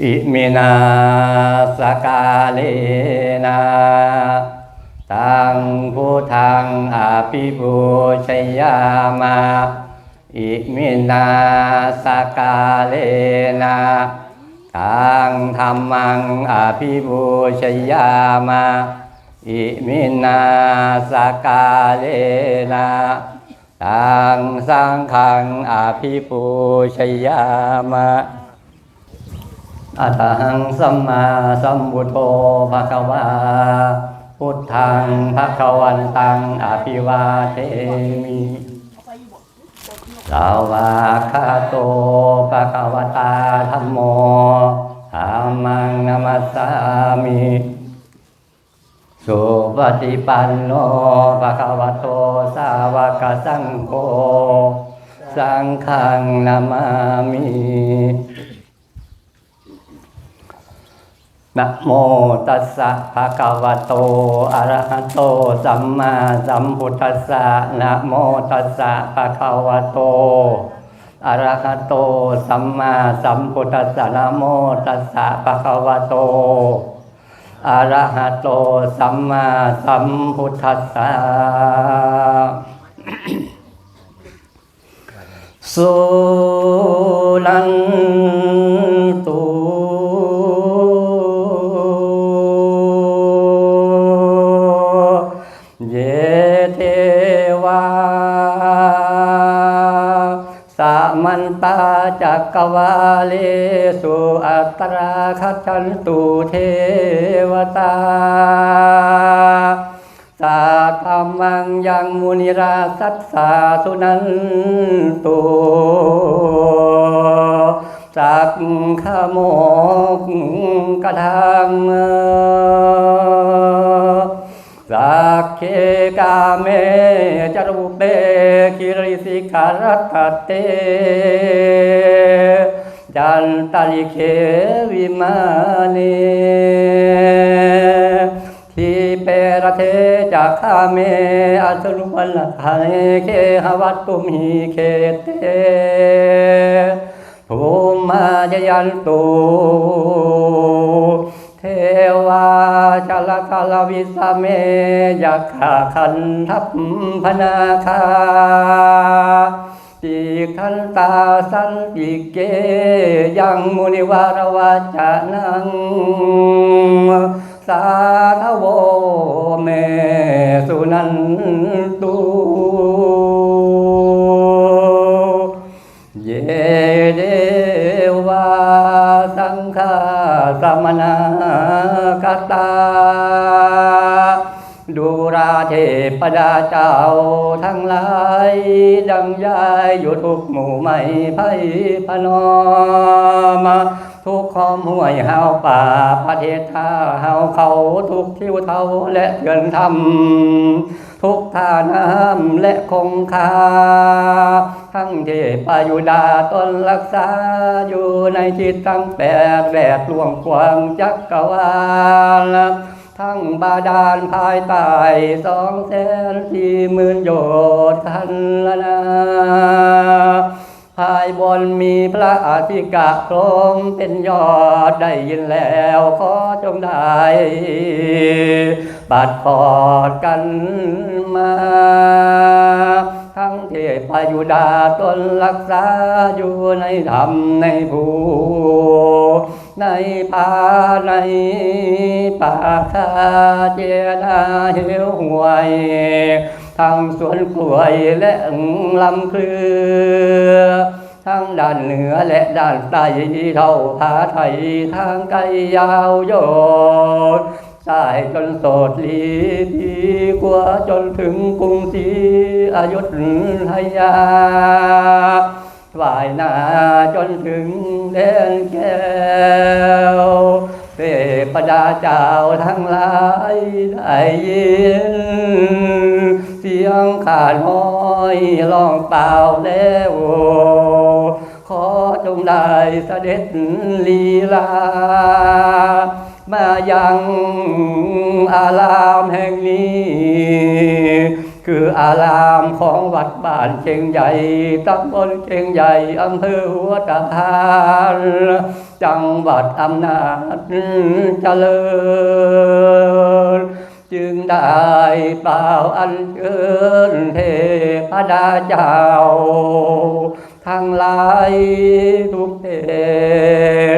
อิมินาสกาเลนะตังพุทังอาภิปูชยามา อิมินาสกาเลนะตังธรรมังอาภิปูชยามา อิมินาสกาเลนะตังสังฆังอาภิปูชยามะ อะระหังสัมมาสัมพุทโธภะคะวาพุทธังภะคะวันตังอภิวาเทมิสาวาคาโตภะคะวตาธัมโมธัมมังนัมัสสามิสุปฏิปันโนภะคะวะโตสาวกสังโฆสังฆังนามามิ นะโมตัสสะภะคะวะโต อะระหะโต สัมมาสัมพุทธัสสะนะโมตัสสะภะคะวะโต อะระหะโต สัมมาสัมพุทธัสสะนะโมตัสสะภะคะวะโต อะระหะโต สัมมาสัมพุทธัสสะสุนันตุ จักกวาเลสุอัตราคัจฉันตุเทวตาสาธรรมังยังมุนิราสัตสาสุนันตุสักขโมกกระทังสักเคกาเมจารุเป คิริสิการตเตจันตาลิเควิมาเนทีเปรเทจักขาเมอัสรุวัลคาเคหวัตตุมิเคเตภูมาจยันตุ วิสเมยักขาคันทัพพนาคาติขันตาสันติเกยังมุนิวารวาจานัง สาธโวเมสุนันตุเยเดวาสังฆาสมนากตา ดูราเทพดาเจ้าทั้งหลาย ดังยายอยู่ทุกหมู่ไม่ไพ่พนอมทุกขอมห่วยเฮาป่าประเทศท่าเฮาเขาทุกทิวเทาและเถื่อนทำทุกท่าน้ำและคงคา ทั้งเทพยุดาตนรักษา อยู่ในจิตตั้งแปดแดดลวงกวางจักกรวาล ทั้งบาดาลภายใต้สองแสนสี่หมื่นโยชน์คันละนาภายบนมีพระอาธิกะพรมเป็นยอดได้ยินแล้วขอจงได้ปัดพอดกันมา ทั้งเทพยุดาตนรักษาอยู่ในธรรมในภู ในป่าในป่าคาเจนาเหวหวยทั้งสวนกล้วยและลำเครือ ทั้งด้านเหนือและด้านใต้เท่าผาไทยทางไกลยาวโยดสายจนสดลีพีกว่าจนถึงกรุงศรีอยุธยา ฝ่ายหน้าจนถึงแดนแก้วเทพดาเจ้าทั้งหลายได้ยิน เสียงขาดห้อยร้องเปล่าแล้วขอจงได้เสด็จลีลา มายังอารามแห่งนี้ คืออารามของวัดบ้านเชียงใหญ่ตำบลเชียงใหญ่อำเภอหัวตะพาน จังหวัดอำนาจเจริญ จึงได้เป่าอันเชิญเทพดาเจ้าทั้งหลายทุกเพ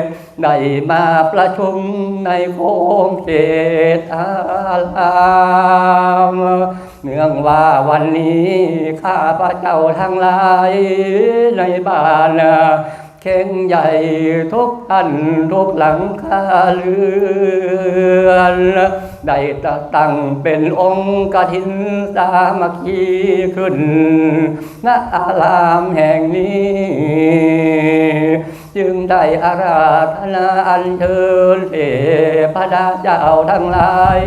ศได้มาประชุมในโคงเขตอาราม เนื่องว่าวันนี้ข้าพระเจ้าทั้งหลายในบ้านเข่งใหญ่ทุกท่านทุกหลังคาเรือนได้ตะตั้งเป็นองค์กฐินสามัคคีขึ้นณอารามแห่งนี้ จึงได้อาราธนาอัญเชิญเทพดาเจ้าทั้งหลาย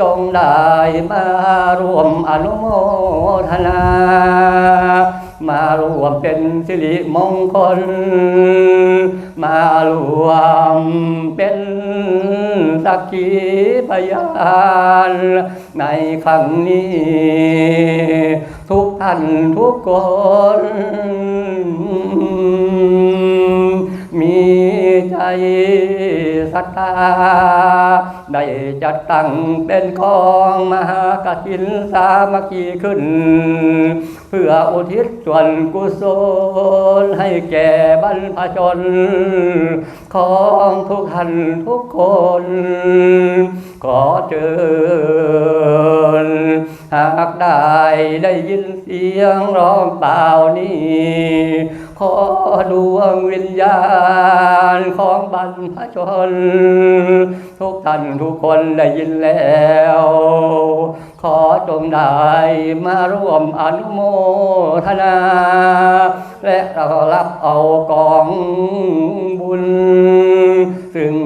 จงได้มารวมอนุโมทนา มารวมเป็นสิริมงคล มารวมเป็นสักขีพยานในครั้งนี้ ทุกท่านทุกคน ศรัทธาได้จัดตั้งเป็นกองมหากฐินสามัคคีขึ้น เพื่ออุทิศส่วนกุศลให้แก่บรรพชน ของทุกท่านทุกคน ขอเชิญหากได้ได้ยินเสียงร้องเปล่านี้ ดวงวิญญาณของบรรพชน ทุกท่านทุกคนได้ยินแล้ว ขอจงได้มาร่วมอนุโมทนา และเรารับเอากองบุญ ซึ่ง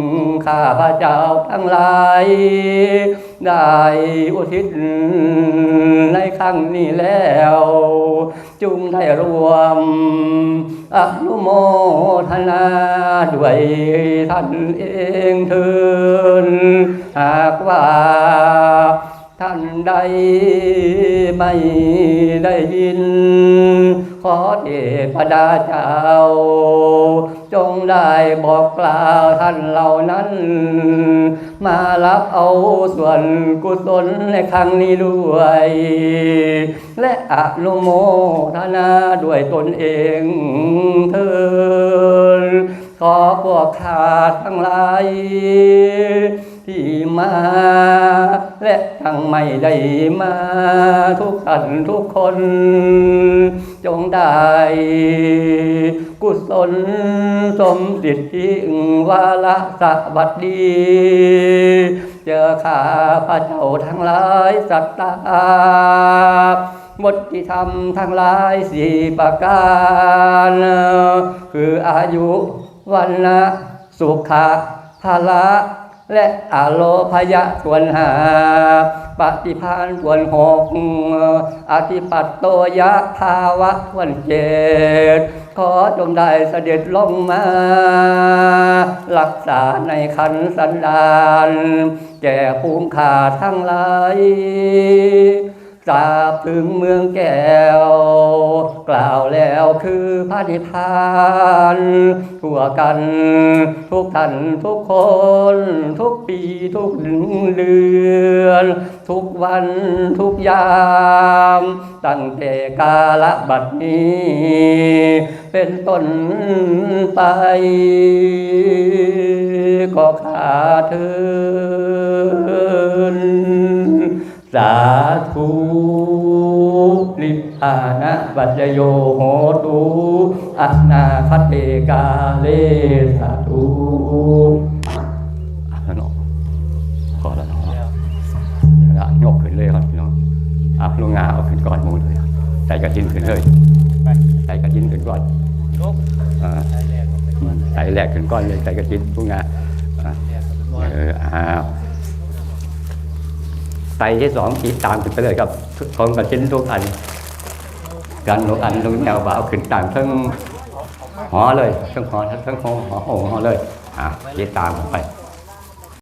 ข้าพระเจ้าทั้งหลายได้อุทิศในครั้งนี้แล้ว จุงได้รวมอนุโมทนาด้วยท่านเองเถินหากว่า ท่านใดไม่ได้ยิน ขอเทพดาเจ้า จงได้บอกกล่าวท่านเหล่านั้น มารับเอาส่วนกุศลในครั้งนี้ด้วย และอนุโมทนาด้วยตนเองเถิดขอพวกข้าทั้งหลาย ที่มา และทั้งไม่ได้มา ทุกท่านทุกคน จงได้กุศลสมสิทธิวาละสวัสดี เจอข้าพระเจ้าทั้งหลายสัตตาบทที่ทำทั้งหลายสี่ประการ คืออายุวันนะสุขะภาละ และอโลพยะส่วนหา ปฏิพานส่วนหกอธิปัตโตยะภาวะส่วนเจ็ดขอจงได้เสด็จลงมา รักษาในขันสันดาน แก่ภูมิขาทั้งหลาย ทราบถึงเมืองแก้ว กล่าวแล้วคือพระนิพพานทั่วกัน ทุกท่านทุกคน ทุกปีทุกเดือน ทุกวันทุกยาม ตั้งแต่กาลบัดนี้ เป็นต้นไป ก็ขาเทิน สาธุลิพานะปัจโยโหตุอนาคเตกาเลสาธุอะแล้วเนาะอแล้วเนาะเดี๋ยวละยกขึ้นเลยครับพี่น้องอะลุงงาเอาขึ้นก่อนมูเลยใส่กระทินขึ้นเลยใส่กระทินขึ้นก่อนใส่แรกลงไปก่อนใส่แหลกขึ้นก่อนเลยใส่กระทินลุงงาะอนเอออ้าว ไตที่สองขีดตามขึ้นไปเลยครับของกระชิ้นทุกอันกันทุกอันทุกแนวว่าเอาขึ้นตามทั้งหอเลยทั้งหอทั้งหอหอหอหอเลยอะขีดตามไป